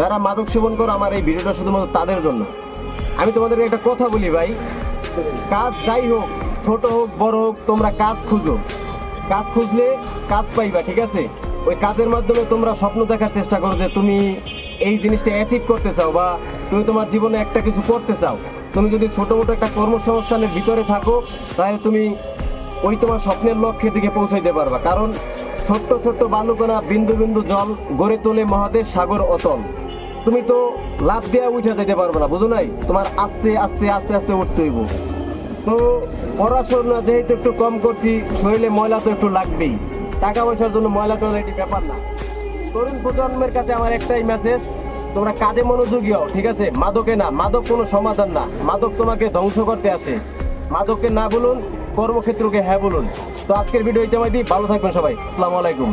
যারা মাদক সেবন করো, আমার এই ভিডিওটা শুধুমাত্র তাদের জন্য। আমি তোমাদের একটা কথা বলি ভাই, কাজ যাই হোক, ছোট হোক, বড় হোক, তোমরা কাজ খুঁজো। কাজ খুঁজলে কাজ পাইবা, ঠিক আছে? ওই কাজের মাধ্যমে তোমরা স্বপ্ন দেখার চেষ্টা করো যে তুমি এই জিনিসটা অ্যাচিভ করতে চাও বা তুমি তোমার জীবনে একটা কিছু করতে চাও। তুমি যদি ছোটো মোটো একটা কর্মসংস্থানের ভিতরে থাকো, তাহলে তুমি ওই তোমার স্বপ্নের লক্ষ্যের দিকে পৌঁছাইতে পারবা। কারণ ছোট্ট ছোট্ট বালুকণা বিন্দু বিন্দু জল গড়ে তোলে মহাদেশ সাগর অতল। তুমি তো লাভ দেওয়া উঠে যেতে পারবে না, বুঝো নাই? তোমার আস্তে আস্তে আস্তে আস্তে উঠতে হইব। তো পড়াশোনা যেহেতু একটু কম করছি, শরীরে ময়লা তো একটু লাগবেই। টাকা পয়সার জন্য ময়লা টয়লা এটি ব্যাপার না। তরুণ প্রজন্মের কাছে আমার একটাই মেসেজ তোমরা কাজে মনোযোগী হও ঠিক আছে? মাদকে না, মাদক কোনো সমাধান না। মাদক তোমাকে ধ্বংস করতে আসে। মাদককে না বলুন কর্মক্ষেত্রকে হ্যাঁ বলুন। তো আজকের ভিডিও ইতিমধ্যে ভালো থাকবেন সবাই। আসসালামু আলাইকুম।